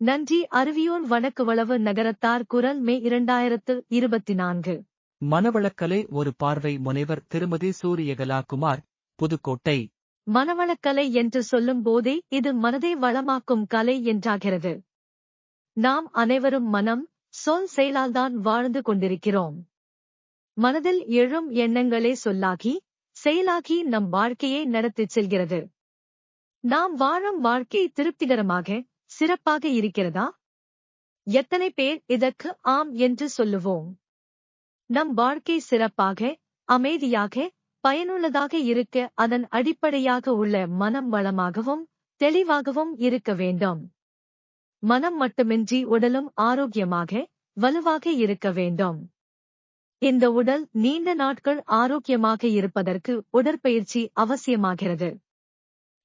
நன்றி. அறிவியோன் வடக்குவளவு நகரத்தார் குரல் மே இரண்டாயிரத்து இருபத்தி நான்கு மனவளக்கலை ஒரு பார்வை முனைவர் திருமதி சூரியகலா குமார் புதுக்கோட்டை. மனவளக்கலை என்று சொல்லும் போதே இது மனதை வளமாக்கும் கலை என்றாகிறது. நாம் அனைவரும் மனம் சொல் செயலால்தான் வாழ்ந்து கொண்டிருக்கிறோம். மனதில் எழும் எண்ணங்களே சொல்லாகி செயலாகி நம் வாழ்க்கையை நடத்திச் செல்கிறது. நாம் வாழும் வாழ்க்கை திருப்திகரமாக சிறப்பாக இருக்கிறதா? எத்தனை பேர் இதற்கு ஆம் என்று சொல்லுவோம். நம் வாழ்க்கை சிறப்பாக அமைதியாக பயனுள்ளதாக இருக்க அதன் அடிப்படையாக உள்ள மனம் வளமாகவும் தெளிவாகவும் இருக்க வேண்டும். மனம் மட்டுமின்றி உடலும் ஆரோக்கியமாக வலுவாக இருக்க வேண்டும். இந்த உடல் நீண்ட நாட்கள் ஆரோக்கியமாக இருப்பதற்கு உடற்பயிற்சி அவசியமாகிறது.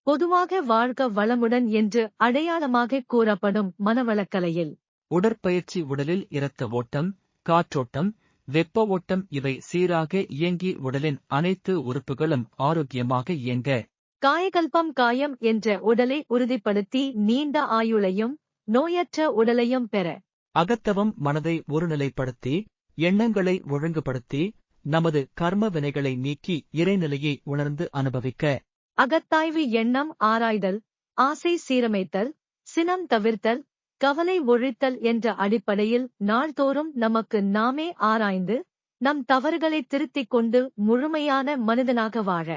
பொதுவாக வாழ்க வளமுடன் என்று அடையாளமாக கூறப்படும் மனவளக்கலையில். உடற்பயிற்சி உடலில் இரத்த ஓட்டம் காற்றோட்டம் வெப்ப ஓட்டம் இவை சீராக இயங்கி உடலின் அனைத்து உறுப்புகளும் ஆரோக்கியமாக இயங்க. காயகல்பம் காயம் என்ற உடலை உறுதிப்படுத்தி நீண்ட ஆயுளையும் நோயற்ற உடலையும் பெற. அகத்தவம் மனதை ஒருநிலைப்படுத்தி எண்ணங்களை ஒழுங்குபடுத்தி நமது கர்ம வினைகளை நீக்கி இறைநிலையை உணர்ந்து அனுபவிக்க. அகத்தாய்வு எண்ணம் ஆராய்தல் ஆசை சீரமைத்தல் சினம் தவிர்த்தல் கவலை ஒழித்தல் என்ற அடிப்படையில் நாள்தோறும் நமக்கு நாமே ஆராய்ந்து நம் தவறுகளை திருத்திக் கொண்டு முழுமையான மனிதனாக வாழ.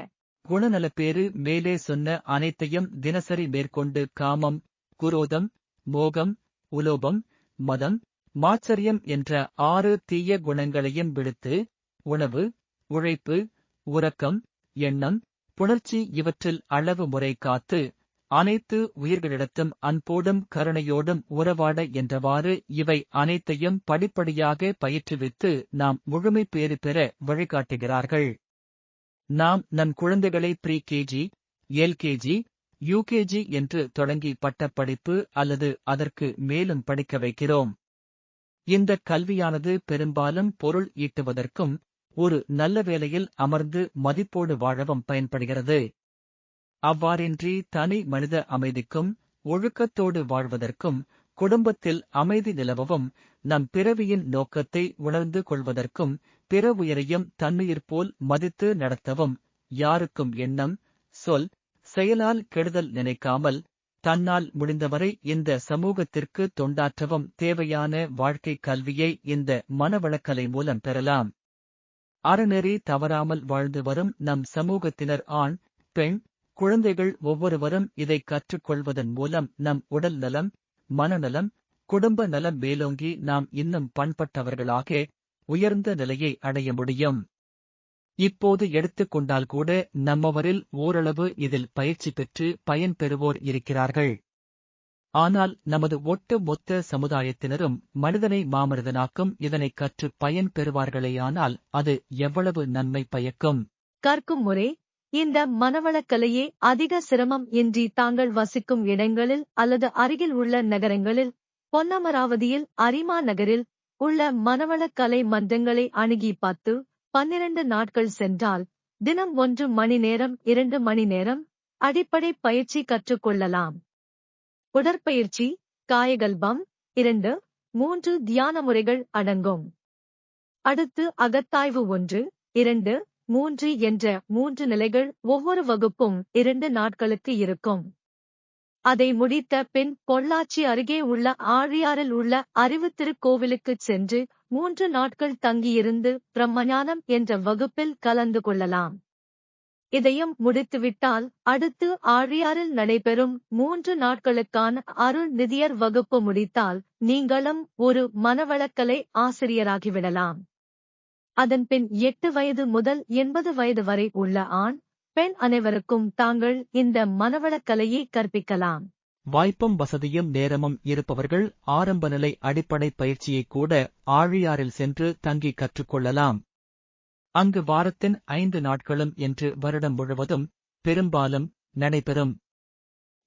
குணநலப்பேறு மேலே சொன்ன அனைத்தையும் தினசரி மேற்கொண்டு காமம் குரோதம் மோகம் உலோபம் மதம் மாச்சரியம் என்ற ஆறு தீய குணங்களையும் விடுத்து உணவு உழைப்பு உறக்கம் எண்ணம் புணர்ச்சி இவற்றில் அளவு முறை காத்து அனைத்து உயிர்களிடத்தும் அன்போடும் கருணையோடும் உறவாட என்றவாறு இவை அனைத்தையும் படிப்படியாக பயிற்றுவித்து நாம் முழுமை பேறு பெற வழிகாட்டுகிறார்கள். நாம் நம் குழந்தைகளை ப்ரீ கேஜி எல்கேஜி யூகேஜி என்று தொடங்கி பட்டப்படிப்பு அல்லது அதற்கு மேலும் படிக்க வைக்கிறோம். இந்த கல்வியானது பெரும்பாலும் பொருள் ஈட்டுவதற்கும் ஒரு நல்ல வேலையில் அமர்ந்து மதிப்போடு வாழவும் பயன்படுகிறது. அவ்வாறின்றி தனி மனித அமைதிக்கும் ஒழுக்கத்தோடு வாழ்வதற்கும் குடும்பத்தில் அமைதி நிலவவும் நம் பிறவியின் நோக்கத்தை உணர்ந்து கொள்வதற்கும் பிற உயரையும் தன்மையிற் போல் மதித்து நடத்தவும் யாருக்கும் எண்ணம் சொல் செயலால் கெடுதல் நினைக்காமல் தன்னால் முடிந்தவரை இந்த சமூகத்திற்கு தொண்டாற்றவும் தேவையான வாழ்க்கை கல்வியை இந்த மனவளக்கலை மூலம் பெறலாம். அறநெறி தவறாமல் வாழ்ந்து வரும் நம் சமூகத்தினர் ஆண் பெண் குழந்தைகள் ஒவ்வொருவரும் இதை கற்றுக்கொள்வதன் மூலம் நம் உடல் நலம் மனநலம் குடும்ப நலம் மேலோங்கி நாம் இன்னும் பண்பட்டவர்களாக உயர்ந்த நிலையை அடைய முடியும். இப்போது எடுத்துக்கொண்டால் கூட நம்மவரில் ஓரளவு இதில் பயிற்சி பெற்று பயன் பெறுவோர் இருக்கிறார்கள். ஆனால் நமது ஒட்டு மொத்த சமுதாயத்தினரும் மனிதனை மாமனிதனாக்கும் இதனை கற்று பயன் பெறுவார்களேயானால் அது எவ்வளவு நன்மை பயக்கும். கற்கும் முறை இந்த மனவளக்கலையே அதிக சிரமம் இன்றி தாங்கள் வசிக்கும் இடங்களில் அல்லது அருகில் உள்ள நகரங்களில் பொன்னமராவதியில் அரிமா நகரில் உள்ள மனவளக்கலை மன்றங்களை அணுகி பத்து பன்னிரண்டு நாட்கள் சென்றால் தினம் ஒன்று மணி நேரம் இரண்டு மணி நேரம் அடிப்படை பயிற்சி கற்றுக்கொள்ளலாம் உடற்பயிற்சி காயகல்பம் இரண்டு மூன்று தியான முறைகள் அடங்கும். அடுத்து அகத்தாய்வு ஒன்று இரண்டு மூன்று என்ற மூன்று நிலைகள் ஒவ்வொரு வகுப்பும் இரண்டு நாட்களுக்கு இருக்கும். அதை முடித்த பின் பொள்ளாச்சி அருகே உள்ள ஆழியாறில் உள்ள அறிவு திருக்கோவிலுக்குச் சென்று மூன்று நாட்கள் தங்கியிருந்து பிரம்மஞானம் என்ற வகுப்பில் கலந்து கொள்ளலாம். இதையும் முடித்துவிட்டால் அடுத்து ஆழியாரில் நடைபெறும் மூன்று நாட்களுக்கான அருள் நிதியர் வகுப்பு முடித்தால் நீங்களும் ஒரு மனவளக்கலை ஆசிரியராகிவிடலாம். அதன்பின் எட்டு வயது முதல் எண்பது வயது வரை உள்ள ஆண் பெண் அனைவருக்கும் தாங்கள் இந்த மனவளக்கலையை கற்பிக்கலாம். வாய்ப்பும் வசதியும் நேரமும் இருப்பவர்கள் ஆரம்ப நிலை அடிப்படை பயிற்சியை கூட ஆழியாரில் சென்று தங்கி கற்றுக்கொள்ளலாம் அங்கு வாரத்தின் ஐந்து நாட்களும் என்று வருடம் முழுவதும் பெரும்பாலும் நடைபெறும்.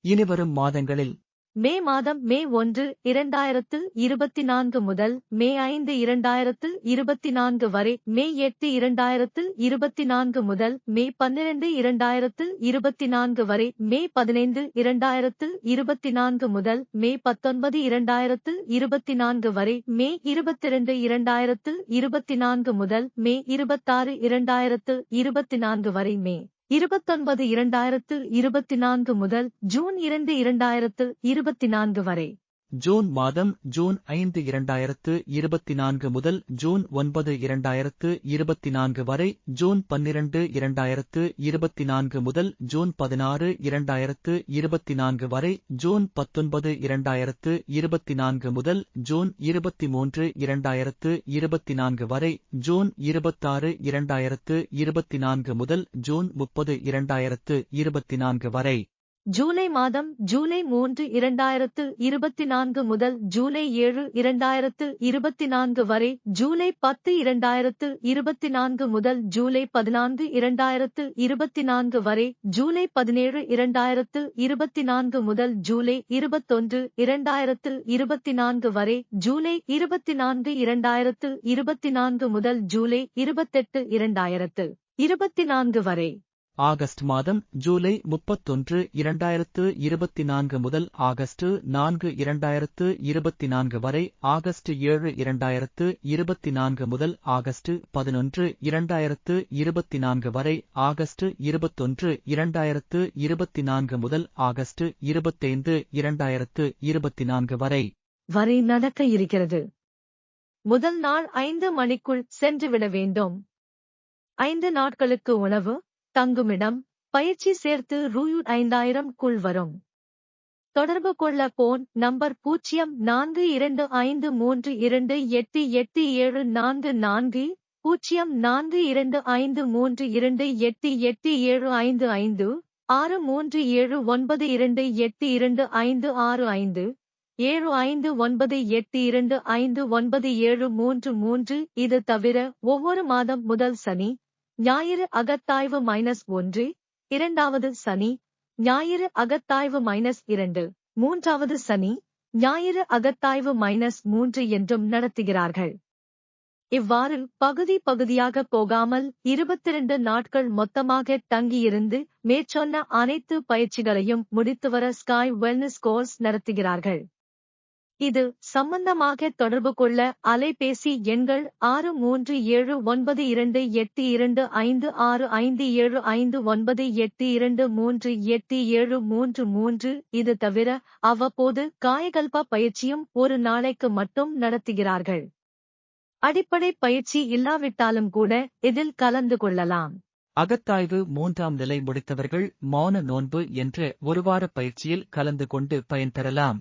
இனிவரும் மாதங்களில் மே மாதம் மே ஒன்று இரண்டாயிரத்து இருபத்தி நான்கு முதல் மே ஐந்து இரண்டாயிரத்து இருபத்தி நான்கு வரை மே எட்டு இரண்டாயிரத்து இருபத்தி நான்கு முதல் மே பன்னிரண்டு இரண்டாயிரத்து இருபத்தி நான்கு வரை மே பதினைந்து இரண்டாயிரத்து இருபத்தி நான்கு முதல் மே பத்தொன்பது இரண்டாயிரத்து இருபத்தி நான்கு வரை மே இருபத்திரண்டு இரண்டாயிரத்து இருபத்தி நான்கு முதல் மே இருபத்தாறு இரண்டாயிரத்து இருபத்தி நான்கு வரை மே இருபத்தொன்பது இரண்டாயிரத்து இருபத்தி நான்கு முதல் ஜூன் இரண்டு இரண்டாயிரத்து இருபத்தி நான்கு வரை. ஜூன் மாதம் ஜூன் ஐந்து இரண்டாயிரத்து இருபத்தி நான்கு முதல் ஜூன் ஒன்பது இரண்டாயிரத்து இருபத்தி நான்கு வரை ஜூன் பன்னிரண்டு இரண்டாயிரத்து இருபத்தி நான்கு முதல் ஜூன் பதினாறு இரண்டாயிரத்து இருபத்தி நான்கு வரை ஜூன் பத்தொன்பது இரண்டாயிரத்து இருபத்தி நான்கு முதல் ஜூன் இருபத்தி மூன்று இரண்டாயிரத்து இருபத்தி நான்கு வரை ஜூன் இருபத்தாறு இரண்டாயிரத்து இருபத்தி நான்கு முதல் ஜூன் முப்பது இரண்டாயிரத்து இருபத்தி நான்கு வரை. ஜூலை மாதம் ஜூலை மூன்று இரண்டாயிரத்து இருபத்தி நான்கு முதல் ஜூலை ஏழு இரண்டாயிரத்து இருபத்தி நான்கு வரை ஜூலை பத்து இரண்டாயிரத்து இருபத்தி நான்கு முதல் ஜூலை பதினான்கு இரண்டாயிரத்து இருபத்தி நான்கு வரை ஜூலை பதினேழு இரண்டாயிரத்து இருபத்தி நான்கு முதல் ஜூலை இருபத்தொன்று இரண்டாயிரத்து இருபத்தி நான்கு வரை ஜூலை இருபத்தி நான்கு இரண்டாயிரத்து இருபத்தி நான்கு முதல் ஜூலை இருபத்தெட்டு இரண்டாயிரத்து இருபத்தி நான்கு வரை. ஆகஸ்ட் மாதம் ஜூலை முப்பத்தொன்று இரண்டாயிரத்து இருபத்தி நான்கு முதல் ஆகஸ்ட் நான்கு இரண்டாயிரத்து இருபத்தி நான்கு வரை ஆகஸ்ட் ஏழு இரண்டாயிரத்து இருபத்தி நான்கு முதல் ஆகஸ்ட் பதினொன்று இரண்டாயிரத்து இருபத்தி நான்கு வரை ஆகஸ்ட் இருபத்தொன்று இரண்டாயிரத்து இருபத்தி நான்கு முதல் ஆகஸ்ட் இருபத்தைந்து இரண்டாயிரத்து இருபத்தி நான்கு வரை. வரை நடக்க இருக்கிறது. முதல் நாள் ஐந்து மணிக்குள் சென்றுவிட வேண்டும். ஐந்து நாட்களுக்கு உணவு தங்குமிடம் பயிற்சி சேர்த்து ரூ ஐந்தாயிரம் குள் வரும். தொடர்பு கொள்ள போன் நம்பர் பூஜ்ஜியம் நான்கு இரண்டு ஐந்து மூன்று இரண்டு எட்டு எட்டு ஏழு நான்கு நான்கு பூஜ்ஜியம் நான்கு இரண்டு ஐந்து மூன்று இரண்டு எட்டு எட்டு ஏழு ஐந்து ஐந்து ஆறு மூன்று ஏழு ஒன்பது இரண்டு எட்டு இரண்டு ஐந்து ஆறு ஐந்து ஏழு ஐந்து ஒன்பது எட்டு இரண்டு ஐந்து ஒன்பது ஏழு மூன்று மூன்று இது தவிர ஒவ்வொரு மாதம் முதல் சனி ஞாயிறு அகத்தாய்வு மைனஸ் ஒன்று இரண்டாவது சனி ஞாயிறு அகத்தாய்வு மைனஸ் இரண்டு மூன்றாவது சனி ஞாயிறு அகத்தாய்வு மைனஸ் மூன்று என்றும் நடத்துகிறார்கள். இவ்வாறு பகுதி பகுதியாக போகாமல் இருபத்திரண்டு நாட்கள் மொத்தமாக தங்கியிருந்து மேற்சொன்ன அனைத்து பயிற்சிகளையும் முடித்துவர ஸ்காய் வெல்னஸ் கோர்ஸ் நடத்துகிறார்கள். இது சம்பந்தமாக தொடர்பு கொள்ள அலைபேசி எண்கள் ஆறு மூன்று ஏழு ஒன்பது இரண்டு எட்டு இரண்டு ஐந்து ஆறு ஐந்து ஏழு ஐந்து ஒன்பது எட்டு இரண்டு மூன்று எட்டு ஏழு மூன்று மூன்று இது தவிர அவ்வப்போது காயகல்ப பயிற்சியும் ஒரு நாளைக்கு மட்டும் நடத்துகிறார்கள். அடிப்படை பயிற்சி இல்லாவிட்டாலும் கூட இதில் கலந்து கொள்ளலாம். அகத்தாய்வு மூன்றாம் நிலை முடித்தவர்கள் மௌன நோன்பு என்ற ஒருவார பயிற்சியில் கலந்து கொண்டு பயன்பெறலாம்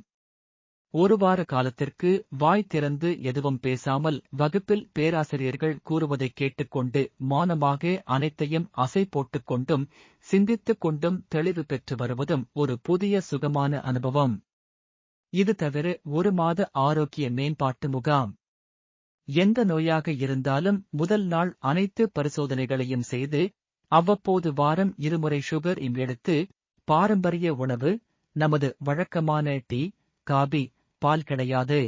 ஒரு வார காலத்திற்கு வாய் திறந்து எதுவும் பேசாமல் வகுப்பில் பேராசிரியர்கள் கூறுவதை கேட்டுக்கொண்டு மௌனமாக அனைத்தையும் அசை போட்டுக் கொண்டும் சிந்தித்துக் கொண்டும் தெளிவு பெற்று வருவதும் ஒரு புதிய சுகமான அனுபவம். இது தவிர ஒரு மாத ஆரோக்கிய மேம்பாட்டு முகாம். எந்த நோயாக இருந்தாலும் முதல் நாள் அனைத்து பரிசோதனைகளையும் செய்து அவ்வப்போது வாரம் இருமுறை சுகர் இம் எடுத்து பாரம்பரிய உணவு நமது வழக்கமான டீ காபி பால் கிடையாது.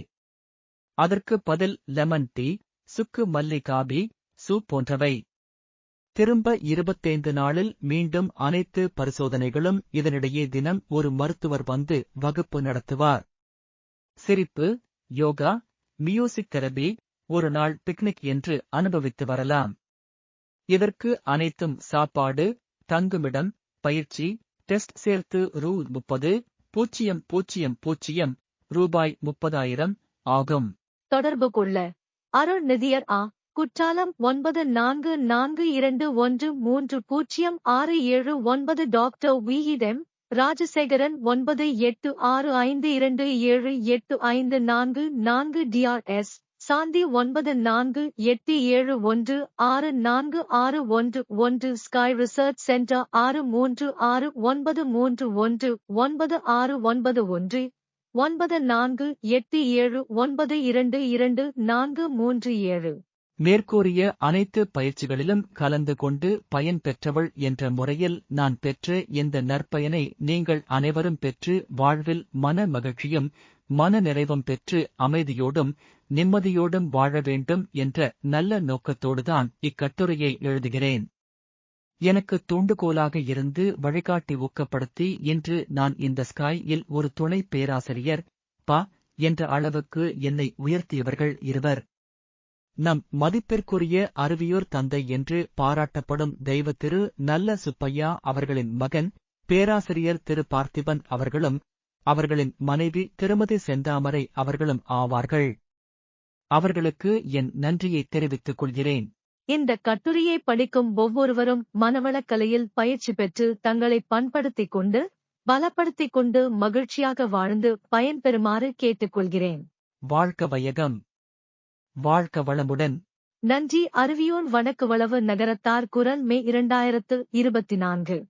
அதற்கு பதில் லெமன் டீ சுக்கு மல்லி காபி சூப் போன்றவை. திரும்ப இருபத்தைந்து நாளில் மீண்டும் அனைத்து பரிசோதனைகளும் இதனிடையே தினம் ஒரு மருத்துவர் வந்து வகுப்பு நடத்துவார். சிரிப்பு யோகா மியூசிக் தெரபி ஒரு நாள் பிக்னிக் என்று அனுபவித்து வரலாம். இதற்கு அனைத்தும் சாப்பாடு தங்குமிடம் பயிற்சி டெஸ்ட் சேர்த்து ரூ முப்பது பூஜ்ஜியம் பூஜ்ஜியம் பூஜ்ஜியம் ரூபாய் முப்பதாயிரம் ஆகும். தொடர்பு கொள்ள. அருள் நிதியர் ஆ குற்றாலம் ஒன்பது நான்கு நான்கு இரண்டு ஒன்று மூன்று பூஜ்ஜியம் ஆறு ஏழு ஒன்பது டாக்டர் விஹிதம் ராஜசேகரன் ஒன்பது எட்டு ஆறு ஐந்து இரண்டு ஏழு எட்டு ஐந்து நான்கு நான்கு டிஆர்எஸ் சாந்தி ஒன்பது நான்கு எட்டு ஏழு ஒன்று ஆறு நான்கு ஆறு ஒன்று ஒன்று ஸ்கை ரிசர்ச் சென்டர் ஆறு மூன்று ஆறு ஒன்பது மூன்று ஒன்று ஒன்பது ஆறு ஒன்பது ஒன்று ஒன்பது நான்கு எட்டு ஏழு ஒன்பது இரண்டு இரண்டு நான்கு மூன்று ஏழு. மேற்கூறிய அனைத்து பயிற்சிகளிலும் கலந்து கொண்டு பயன் பெற்றவள் என்ற முறையில் நான் பெற்ற இந்த நற்பயனை நீங்கள் அனைவரும் பெற்று வாழ்வில் மன மகிழ்ச்சியும் மன நிறைவும் பெற்று அமைதியோடும் நிம்மதியோடும் வாழ வேண்டும் என்ற நல்ல நோக்கத்தோடுதான் இக்கட்டுரையை எழுதுகிறேன். எனக்கு தூண்டுகோலாக இருந்து வழிகாட்டி ஊக்கப்படுத்தி இன்று நான் இந்த ஸ்காய் இல் ஒரு துணை பேராசிரியர் பா என்ற அளவுக்கு என்னை உயர்த்தியவர்கள் இருவர். நம் மதிப்பிற்குரிய அறிவியூர் தந்தை என்று பாராட்டப்படும் தெய்வ திரு நல்ல சுப்பையா அவர்களின் மகன் பேராசிரியர் திரு பார்த்திபன் அவர்களும் அவர்களின் மனைவி திருமதி செந்தாமரை அவர்களும் ஆவார்கள். அவர்களுக்கு என் நன்றியை தெரிவித்துக் கொள்கிறேன். இந்த கட்டுரையை படிக்கும் ஒவ்வொருவரும் மனவளக்கலையில் பயிற்சி பெற்று தங்களை பண்படுத்திக் கொண்டு பலப்படுத்திக் கொண்டு மகிழ்ச்சியாக வாழ்ந்து பயன்பெறுமாறு கேட்டுக்கொள்கிறேன். வாழ்க்க வையகம். வாழ்க்க வளமுடன். நன்றி. அறிவியோன் வடக்கு வளவு நகரத்தார் குரல் மே இரண்டாயிரத்து இருபத்தி நான்கு.